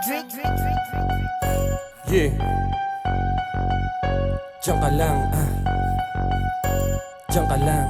Yeah. Diyan ka lang, ah. Diyan ka lang.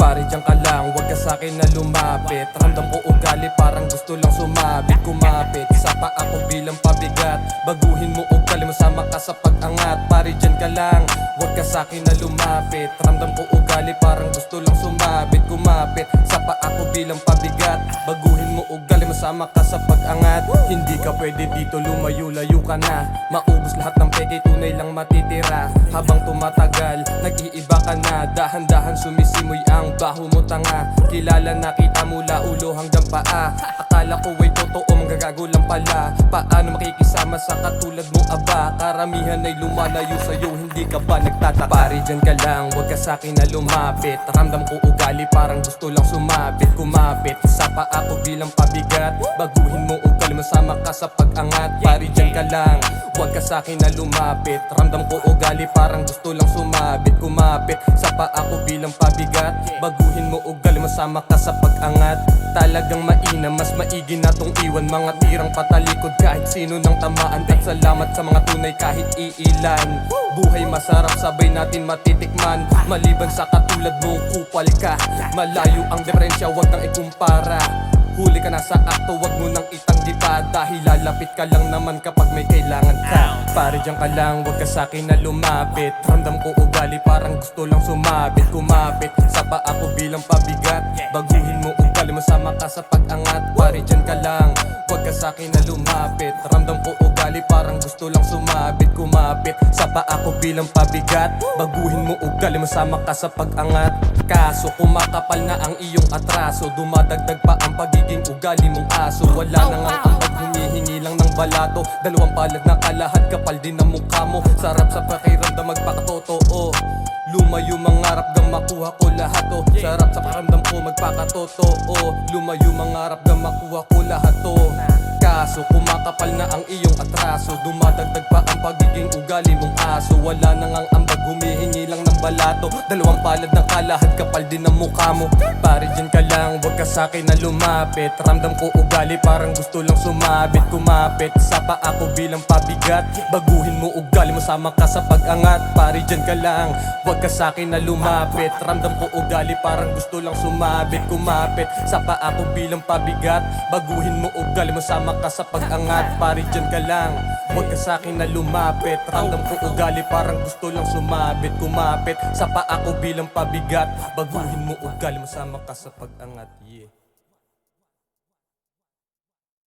Pare, diyan ka lang, wag ka sa'kin na lumapit. Ramdam ko ugali, parang gusto lang sumabit. Kumapit, sa pa ako bilang pabigat. Baguhin mo ugali, masama ka sa pag-angat. Pare, diyan ka lang, wag ka sa'kin na lumapit. Ramdam ko ugali, parang gusto lang sumabit. Kumapit, sa pa ako bilang pabigat. Baguhin mo ugali, masama ka sa pag-angat. Hindi ka pwede dito, lumayo-layo ka na. Maubos lahat ng peke, tunay lang matitira. Habang tumatagal, nag-iiba ka na. Dahan-dahan sumisimoy ang baho mo tanga. Kilala na kita mula ulo hanggang paa. Akala ko ay totoo, manggagago lang pala. Paano makikisama sa katulad mo aba? Karamihan ay lumalayo sa'yo, hindi ka ba nagtataka? Pare dyan ka lang, wag ka sa'kin na lumapit. Ramdam ko ugali, parang gusto lang sumabit Kumapit, sa pa ako bilang pabigat. Baguhin mo ugali, masama ka sa pag-angat. Pare dyan ka lang, wag ka sa'kin na lumapit. Ramdam ko ugali, parang gusto lang sumabit Kumapit, sa pa ako bilang pabigat. Baguhin mo ugali, masama ka sa pag-angat Talagang mainam, mas maigi na tong iwan. Mga tirang patalikod kahit sino nang tamaan. At salamat sa mga tunay kahit iilan. Buhay masarap, sabay natin matitikman. Maliban sa katulad mong kupal ka Malayo ang diferensya, wag kang ikumpara. Huli ka na sa akto, wag mo nang itanggi pa Dahil lalapit ka lang naman kapag may kailangan ka. Pare dyan ka lang, wag ka sa'kin na lumapit. Ramdam ko ugali, parang gusto lang sumabit. Kumapit, sa pa ako bilang pabigat. Baguhin mo ugali, masama ka sa pag-angat Pare dyan ka lang, wag ka sa'kin na lumapit. Ramdam ko ugali, parang gusto lang sumabit. Kumapit, sa pa ako bilang pabigat. Baguhin mo ugali, masama ka sa pag-angat. Kaso kumakapal na ang iyong atraso. Dumadagdag pa ang pagiging ugali mong aso. Wala na nga ang ambag, humihingi lang ng balato Dalawang palad na kalahat, kapal din ang mukha mo. Sarap sa pakiramdam, magpakatotoo. Lumayo mangarap gang makuha ko lahat to Sarap sa pakiramdam ko magpakatotoo. Lumayo mangarap gang makuha ko lahat to Kaso kumakapal na ang iyong atraso. Dumadagdag pa ang pagiging ugali mong aso. Wala na ngang ambag, humihingi lang ng balato. Dalawang palad ng kalahad, kapal din ang mukha mo. Pare dyan ka lang, wag ka sa'kin na lumapit. Ramdam ko ugali, parang gusto lang sumabit. Kumapit, sa pa ako bilang pabigat. Baguhin mo ugali, masama ka sa pag-angat. Pare dyan ka lang, wag ka sa'kin na lumapit. Ramdam ko ugali, parang gusto lang sumabit. Kumapit, sa pa ako bilang pabigat. Baguhin mo ugali, masama ka sa pag-angat Pare dyan ka lang, wag ka sa'kin na lumapit. Ramdam ko ugali, parang gusto lang sumabit. Kumapit, sa pa ako bilang pabigat. Baguhin mo ugali, masama ka sa pag-angat Yeah